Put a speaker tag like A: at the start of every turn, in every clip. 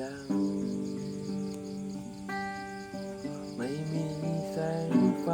A: ยัง ไม่มี
B: แสงไฟ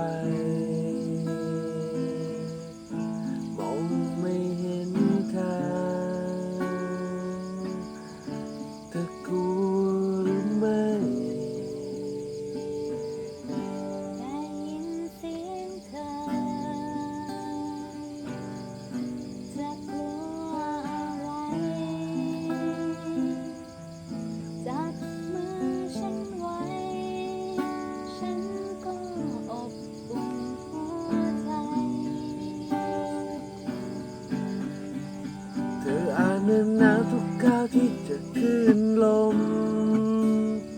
A: ที่จะขึ้นลม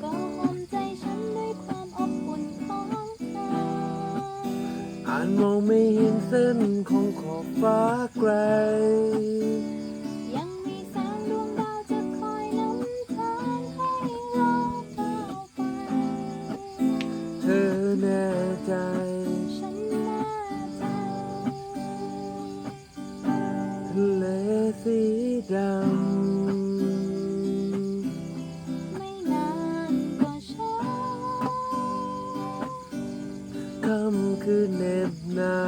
B: ก็ห่มใจฉันด้วยความอบอุ่นของเธอ
A: อ่านมองไม่เห็นเส้นของขอบฟ้าไกล
B: นา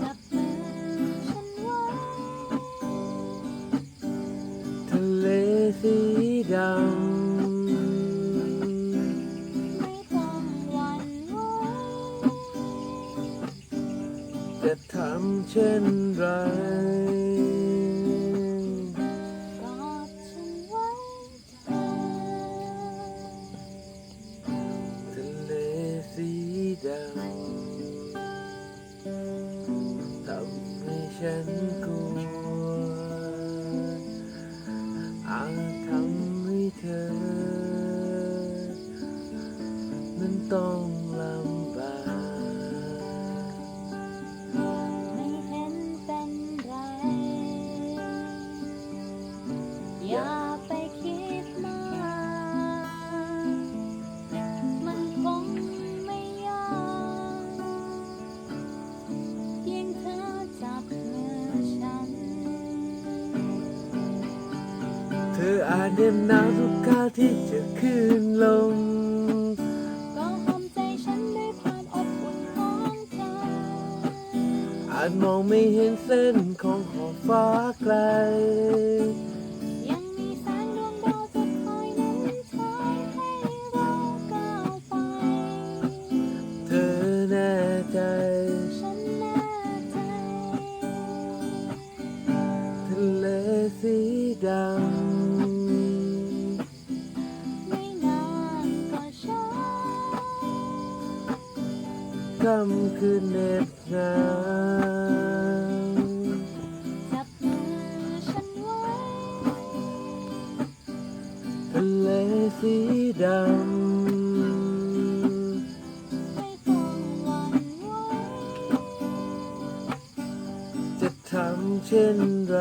A: จับ
B: มือฉันไว้
A: ทะเลสีดำ
B: ไม่ต้องหวั่นไหว
A: จะทำเช่นไร ทำให้ฉันกลัวอาจทำให้เธอ นั้นต้อง
B: เธออา
A: จเหน็บหนาวทุกก้าที่จะขึ้นลง
B: ก็ห่มใจฉันด้วยความอบอุ่นของเธอ
A: อาจมองไม่เห็นเส้นของขอบฟ้าไกล คำคือเหน็บหนาว
B: จับมือฉันไว้
A: ทะเลสีดำ
B: ไม่ต้องหวั่นไหว
A: จะทำเช่นไร